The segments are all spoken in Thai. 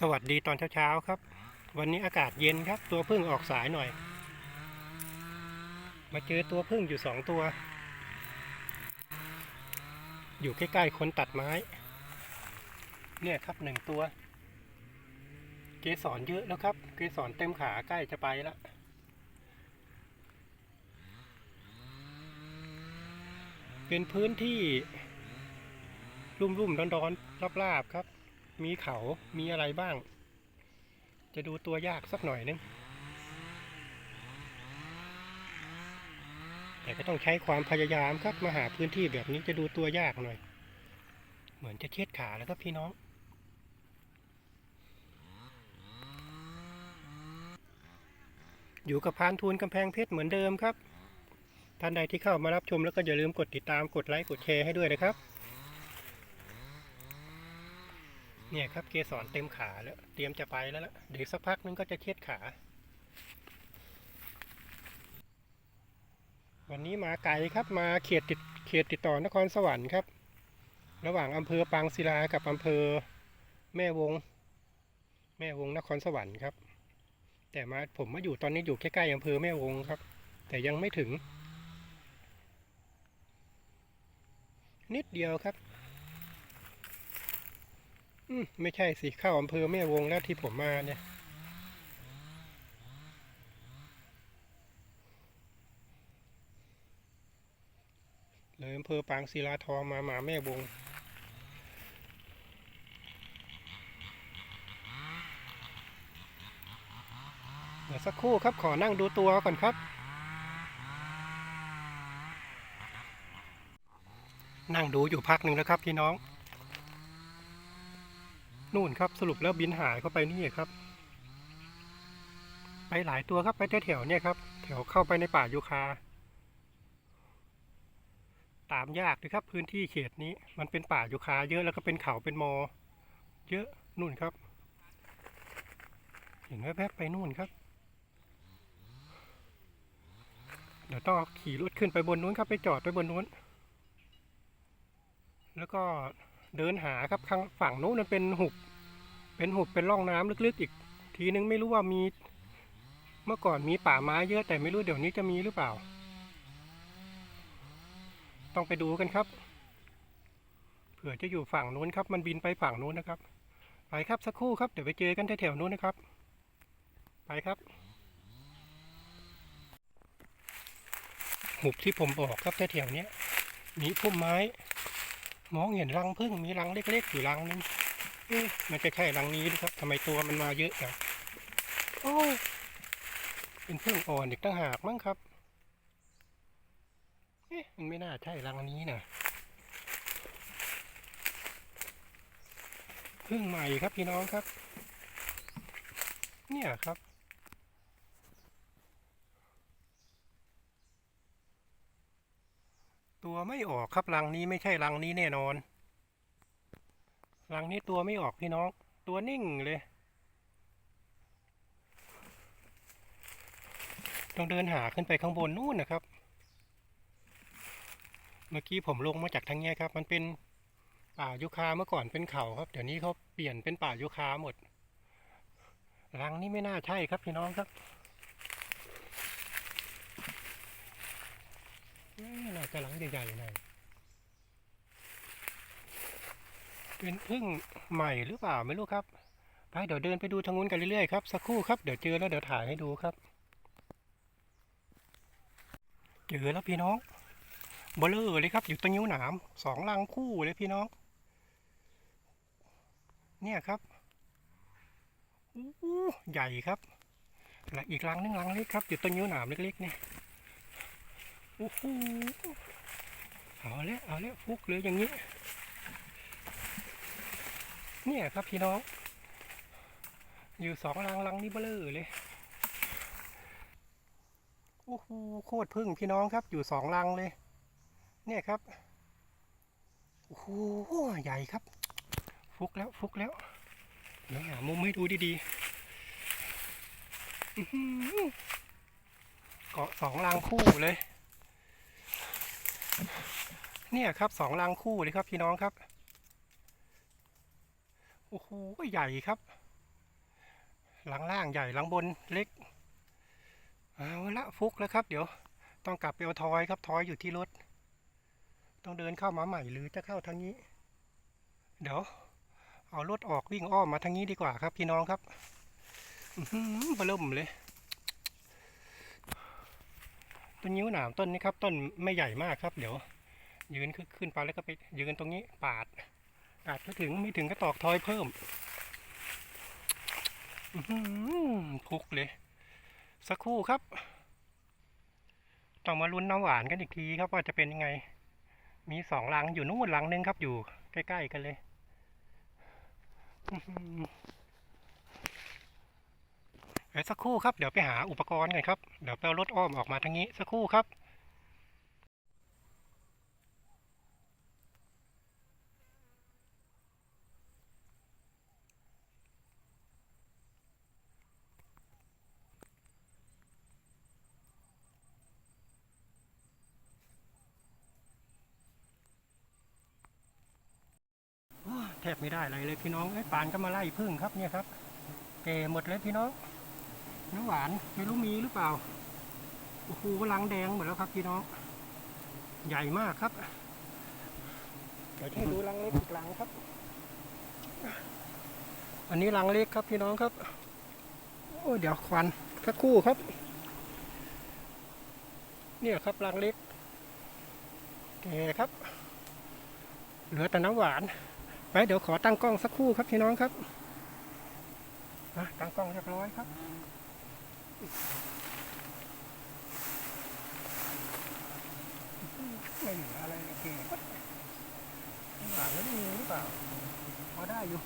สวัสดีตอนเช้าๆครับ วันนี้อากาศเย็นครับ ตัวพึ่งออกสายหน่อย มาเจอตัวพึ่งอยู่สองตัว อยู่ใกล้ๆคนตัดไม้ เนี่ยครับหนึ่งตัว เกสรเยอะแล้วครับ เกสรเต็มขาใกล้จะไปแล้วเป็นพื้นที่รุ่มๆร้อนๆราบๆครับ มีเขามีอะไรบ้าง จะดูตัวยากสักหน่อยนึง แต่ก็ต้องใช้ความพยายามครับมาหาพื้นที่แบบนี้จะดูตัวยากหน่อย เหมือนจะเช็ดขาแล้วครับพี่น้องอยู่กับพานทูลกำแพงเพชรเหมือนเดิมครับ ท่านใดที่เข้ามารับชมแล้วก็อย่าลืมกดติดตามกดไลค์กดแชร์ให้ด้วยนะครับ เนี่ยครับเกสรเต็มขาแล้ว เตรียมจะไปแล้วล่ะเดี๋ยวสักพักนึงก็จะเช็ดขา วันนี้มาไกลครับมาเขตติดเขตติดต่อนครสวรรค์ครับ ระหว่างอำเภอปางศิลากับอำเภอแม่วง แม่วงนครสวรรค์ครับ แต่มาผมมาอยู่ตอนนี้อยู่ใกล้ๆอำเภอแม่วงครับ แต่ยังไม่ถึง นิดเดียวครับ ไม่ใช่สิเข้าอำเภอแม่วงแล้วที่ผมมาเนี่ย เลยอำเภอปางศิลาทองมามาแม่วงเดี๋ยวสักครู่ครับขอนั่งดูตัวก่อนครับ นั่งดูอยู่พักหนึ่งแล้วครับพี่น้อง นู่นครับสรุปแล้วบินหายเข้าไปนี่ครับ ไปหลายตัวครับไปแถวๆเนี่ยครับ แถวเข้าไปในป่ายูคา ตามยากเลยครับพื้นที่เขตนี้ มันเป็นป่ายูคา เยอะแล้วก็เป็นเขาเป็นมอ เยอะนู่นครับ เห็นแวบๆไปนู่นครับ เดี๋ยวต้องขี่รถขึ้นไปบนนู้นครับไปจอดไปบนนู้น แล้วก็ เดินหาครับข้างฝั่งนู้นเป็นหุบ เป็นหุบเป็นร่องน้ำลึกๆอีก ทีนึงไม่รู้ว่ามี เมื่อก่อนมีป่าไม้เยอะแต่ไม่รู้เดี๋ยวนี้จะมีหรือเปล่า ต้องไปดูกันครับเผื่อจะอยู่ฝั่งนู้นครับ มันบินไปฝั่งนู้นนะครับ ไปครับสักครู่ครับเดี๋ยวไปเจอกันแถวๆนู้นนะครับ ไปครับหุบที่ผมบอกครับแถวๆเนี้ยมีพุ่มไม้ มองเห็นรังพึ่งมีรังเล็กๆอยู่รังนึงเอ๊ะมันจะใช่รังนี้หรือครับทำไมตัวมันมาเยอะจังโอ้เป็นพึ่งอ่อนอีกตั้งหากมั้งครับเอ๊ะมันไม่น่าใช่รังนี้นะพึ่งใหม่ครับพี่น้องครับ เนี่ยครับ ตัวไม่ออกครับรังนี้ไม่ใช่รังนี้แน่นอน รังนี้ตัวไม่ออกพี่น้อง ตัวนิ่งเลย ต้องเดินหาขึ้นไปข้างบนนู่นนะครับ เมื่อกี้ผมลงมาจากทางนี้ครับ มันเป็นป่ายุคาเมื่อก่อนเป็นเขาครับ เดี๋ยวนี้เขาเปลี่ยนเป็นป่ายุคาหมด รังนี้ไม่น่าใช่ครับพี่น้องครับ เอ๊ะน่าจะหลังใหญ่ๆหน่อยเป็นพึ่งใหม่หรือเปล่าไม่รู้ครับ ไปเดี๋ยวเดินไปดูทางนู้นกันเรื่อยๆครับสักครู่ครับเดี๋ยวเจอแล้วเดี๋ยวถ่ายให้ดูครับ เจอแล้วพี่น้องเบลอเลยครับอยู่ตรงนิ้วหนามสองรังคู่เลยพี่น้อง เนี่ยครับอู้ใหญ่ครับและอีกรังนึงรังเล็กครับอยู่ตรงนิ้วหนามเล็กๆเนี่ย อ้โหเอาแล้วเอาแล้วฟุกเลยอย่างนี้ เนี่ยครับพี่น้อง อยู่สองรังรังนี้เบลอเลยโอ้โหโคตรพึ่งพี่น้องครับ อยู่สองรังเลย เนี่ยครับโอ้โหใหญ่ครับ ฟุกแล้วฟุกแล้วเดี๋ยวหามุมให้ดูดีๆเกาะสองรังคู่เลย เนี่ยครับสองรังคู่เลยครับพี่น้องครับ โอ้โหใหญ่ครับ หลังล่างใหญ่หลังบนเล็ก เอาละฟุกแล้วครับ เดี๋ยว ต้องกลับไปเอาทอยครับทอยอยู่ที่รถ ต้องเดินเข้ามาใหม่หรือจะเข้าทางนี้ เดี๋ยว เอารถออกวิ่งอ้อมมาทางนี้ดีกว่าครับ พี่น้องครับอือหือเบล่มเลยต้นยิ้วหนามต้นนี้ครับ ต้นไม่ใหญ่มากครับ เดี๋ยว ยืนขึ้นขึ้นไปแล้วก็ไปยืนตรงนี้ปาด อาจจะถึงไม่ถึงก็ตอกทอยเพิ่มพุกเลย สักครู่ครับ ต้องมาลุ้นน้ำหวานกันอีกทีครับว่าจะเป็นยังไง มีสองลังอยู่นู่นลังหนึงครับอยู่ใกล้ๆกันเลยอื้อหือเดี๋ยวสักครู่ครับ เดี๋ยวไปหาอุปกรณ์กันครับ เดี๋ยวไปเอารถอ้อมออกมาทางนี้สักครู่ครับ บไม่ได้อะไรเลยพี่น้องไอ้ยปานก็มาไล่พึ่งครับเนี่ยครับแก่หมดเลยพี่น้องน้ำหวานไม่รู้มีหรือเปล่าโอ้โหลังแดงหมดแล้วครับพี่น้อง ใหญ่มากครับเดี๋ยวให้ดูลังเล็กอีกลังครับ อันนี้ลังเล็กครับพี่น้องครับโอ้ยเดี๋ยวควันสักครู่ครับ เนี่ยครับลังเล็กแก่ครับ เหลือแต่น้ำหวาน ไปเดี๋ยวขอตั้งกล้องสักครู่ครับพี่น้องครับตั้งกล้องเรียบร้อยครับไม่เหลืออะไรเลยเกก็น้ำหวานไม่ได้มีหรือเปล่าพอได้อยู่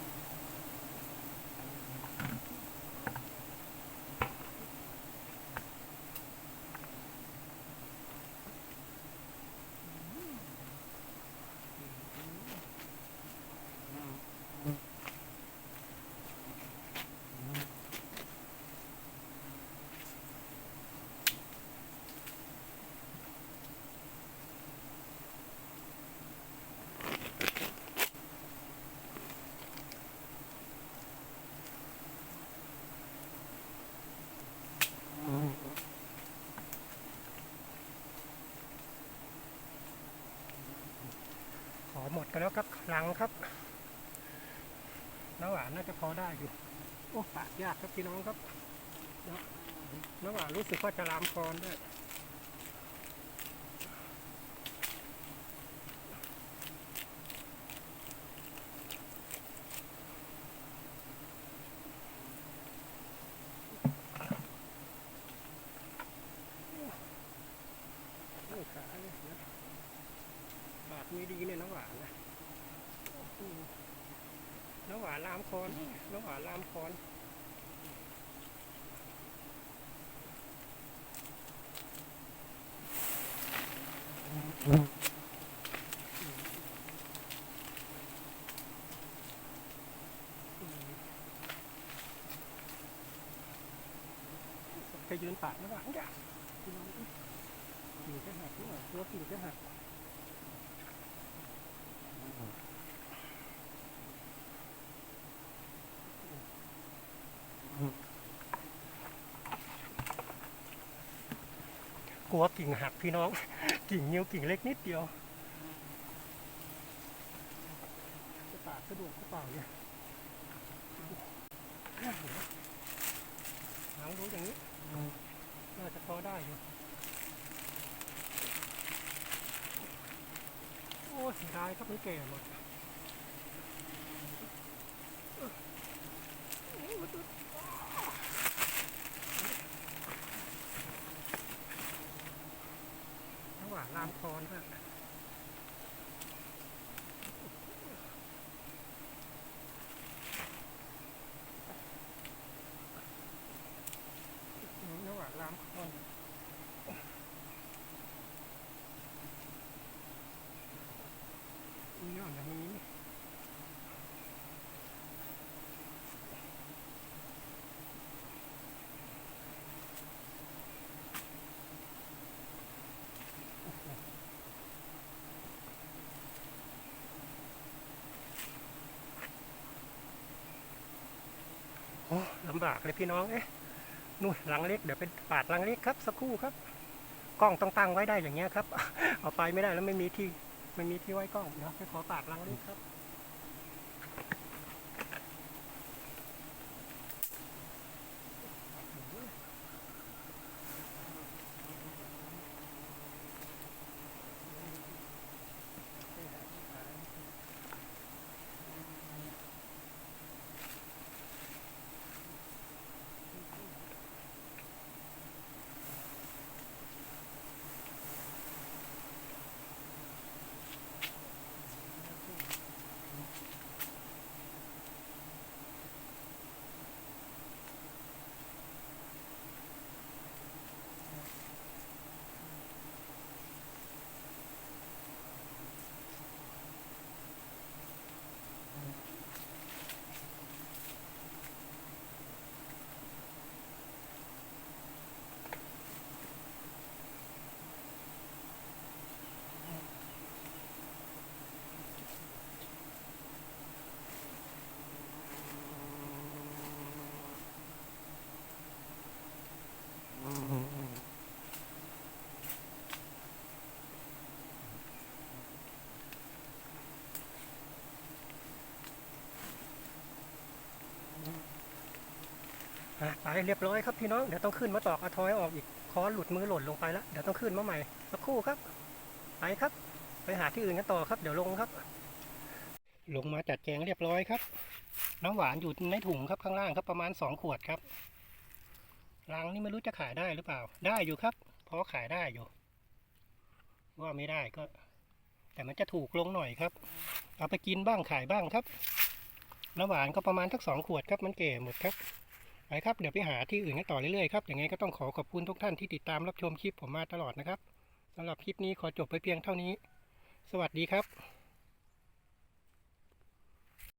หมดกันแล้วครับหลังครับน้ำหวานน่าจะพอได้อยู่ โอ้ปากยากครับพี่น้องครับน้ำหวานรู้สึกว่าจะลามคอนได้วย โอ้ขาเลยนะบาดมีดีเนี่ยน้ำหวานนะโอ้โหน้ำหวานลามคอนน้ำหวาลามคอนไปยืนปากน้ำหวานจ้ะพี่น้องกิ่งจะหักด้วยตัวกิ่งจะหัก ลัวกิ่งหักพี่น้อง กิ่งเงียวกิ่งเล็กนิดเดียวจะปาดสะดวกหรือเปล่าเนี่ยหางดูอย่างนี้ น่าจะพอได้อยู่ โอ้สีดายครับมันแก่หมดระหว่าง ลามคอนด้วยระหว่างลามคอน โอ้ ลำบากเลยพี่น้องเอ๊ะนู่นหลังเล็กเดี๋ยวเป็นปาดหลังเล็กครับสักครู่ครับ กล้องต้องตั้งไว้ได้อย่างเงี้ยครับ เอาไปไม่ได้แล้วไม่มีที่ไม่มีที่ไว้กล้องเดี๋ยวไปขอปาดหลังเล็กครับ ไปเรียบร้อยครับพี่น้อง เดี๋ยวต้องขึ้นมาตอกอะทอยออกอีกคอนหลุดมือหล่นลงไปแล้ว เดี๋ยวต้องขึ้นมาใหม่สักครู่ครับ ไปครับ ไปหาที่อื่นกันต่อครับ เดี๋ยวลงครับ ลงมาจัดแจงเรียบร้อยครับ น้ำหวานอยู่ในถุงครับข้างล่างครับประมาณสองขวดครับรังนี่ไม่รู้จะขายได้หรือเปล่า ได้อยู่ครับเพราะขายได้อยู่ ว่าไม่ได้ก็ แต่มันจะถูกลงหน่อยครับ เอาไปกินบ้างขายบ้างครับ น้ำหวานก็ประมาณทักสองขวดครับ มันเก่หมดครับ ไปครับเดี๋ยวไปหาที่อื่นกันต่อเรื่อยๆครับอย่างไงก็ต้องขอขอบคุณทุกท่านที่ติดตามรับชมคลิปผมมาตลอดนะครับสำหรับคลิปนี้ขอจบไปเพียงเท่านี้ สวัสดีครับ